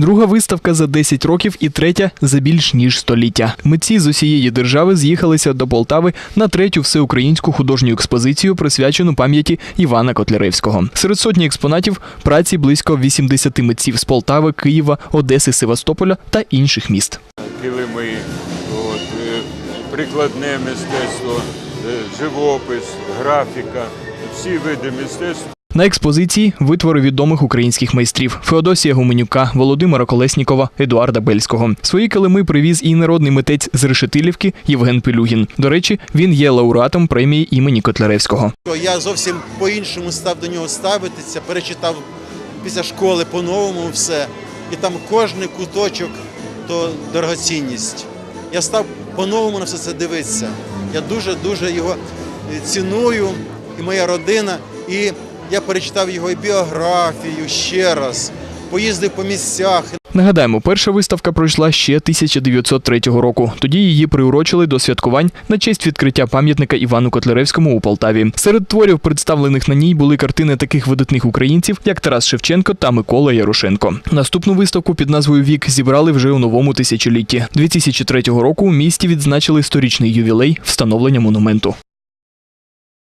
друга виставка за 10 років і третя за більш ніж століття. Митці з усієї держави з'їхалися до Полтави на третю всеукраїнську художню експозицію, присвячену пам'яті Івана Котляревського. Серед сотні експонатів праці близько 80 митців з Полтави, Києва, Одеси, Севастополя та інших міст. килими, от, е, прикладне мистецтво, е, живопис, графіка, всі види мистецтва. На експозиції витвори відомих українських майстрів Феодосія Гуменюка, Володимира Колеснікова, Едуарда Бельського. Свої килими привіз і народний митець з Решетилівки Євген Пилюгін. До речі, він є лауреатом премії імені Котляревського. Я зовсім по-іншому став до нього ставитися, перечитав після школи по-новому все. І там кожний куточок то дорогоцінність. Я став по-новому на все це дивитися. Я дуже-дуже його е, ціную, і моя родина. І я перечитав його і біографію ще раз, поїздив по місцях. Нагадаємо, перша виставка пройшла ще 1903 року. Тоді її приурочили до святкувань на честь відкриття пам'ятника Івану Котляревському у Полтаві. Серед творів, представлених на ній, були картини таких видатних українців, як Тарас Шевченко та Микола Ярошенко. Наступну виставку під назвою Вік зібрали вже у новому тисячолітті. 2003 року у місті відзначили сторічний ювілей встановлення монументу.